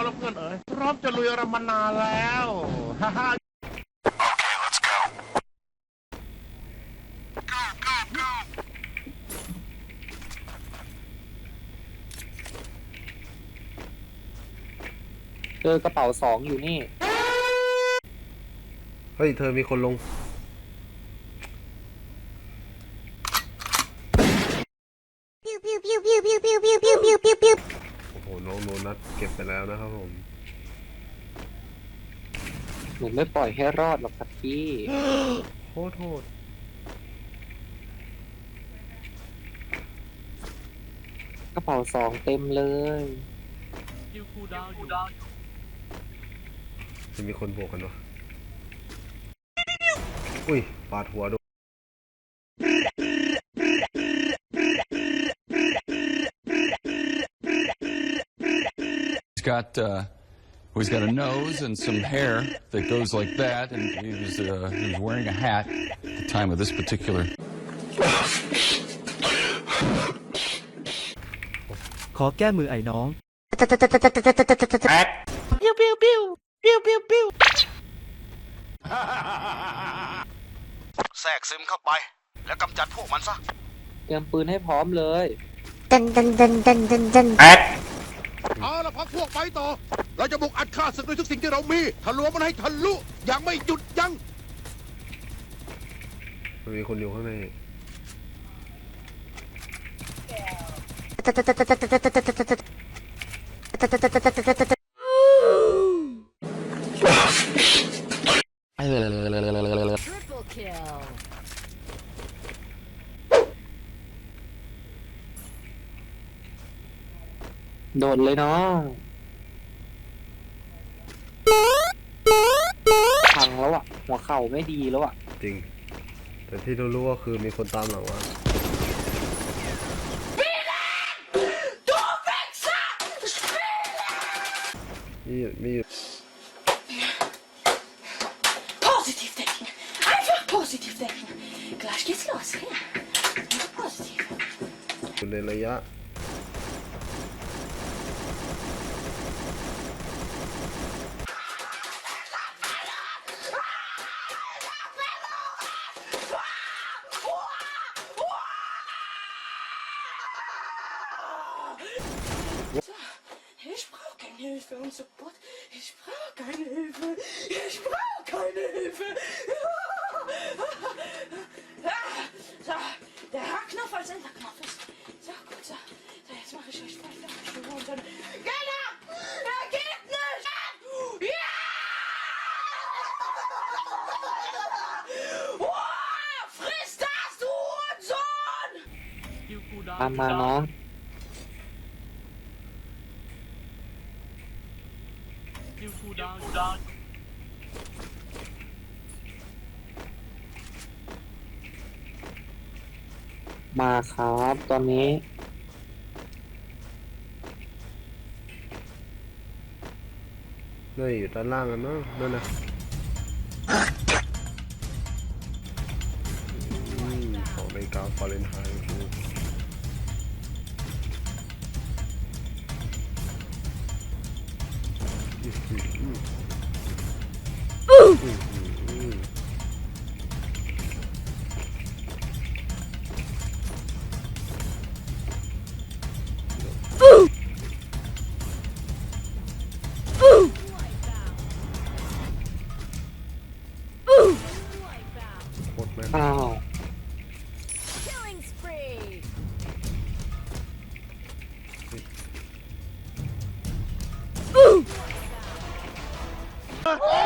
อมแล้วเพื่อนเอ๋ยพร้อมจะลุยรำมานานแล้วฮ่าฮ่า เจอกระเป๋าสองอยู่นี่ เฮ้ย เธอมีคนลง น้องโนนัทเก็บไปแล้วนะครับผมหนูไม่ปล่อยให้รอดหรอกครับพี่โคตรโหดกระเป๋าสองเต็มเลยจะมีคนโบกกันวะอุ้ยปาดหัวด้วย He's got uh, well, he's got a nose and some hair that goes like that, and he was uh, he was wearing a hat at the time of this particular ขอแก้มือไอ้น้องแทรกซึมเข้าไป แล้วกำจัดพวกมันซะ เตรียมปืนให้พร้อมเลย Dun dun dun dun dun dun. เอาละ พักพวกไปต่อ เราจะบุกอัดฆ่าศึกด้วยทุกสิ่งที่เรามีทะลวงมันให้ทะลุอย่างไม่หยุดยั้งมันมีคนอยู่ข้างใน โดดเลยเนาะพังแล้วอะ หัวเข่าไม่ดีแล้วอะ จริง แต่ที่รู้ๆก็คือมีคนตามหลังว่า Du Wichser! Spiele! มีอยู่มีอยู่ Positiv denken. Einfach positiv denken. Gleich geht's los. Ja. Positiv. อยู่ในระยะ Ich brauche keine Hilfe und Support. Ich brauche keine Hilfe. Ich brauche keine Hilfe. So, der H-Knopf als Enterknopf ist. So, gut, so. so jetzt mache ich euch weiter. Und dann. Genau! Ergebnis! Ja! Oh, friss das, du Hurensohn! ตา มมาน้องมาครับตอนนี้นั่อยู่ด้านล่างกันเนาะนั่นนะอืมของนาฬิกาฟาเรนไฮต์ อ้าว Oh!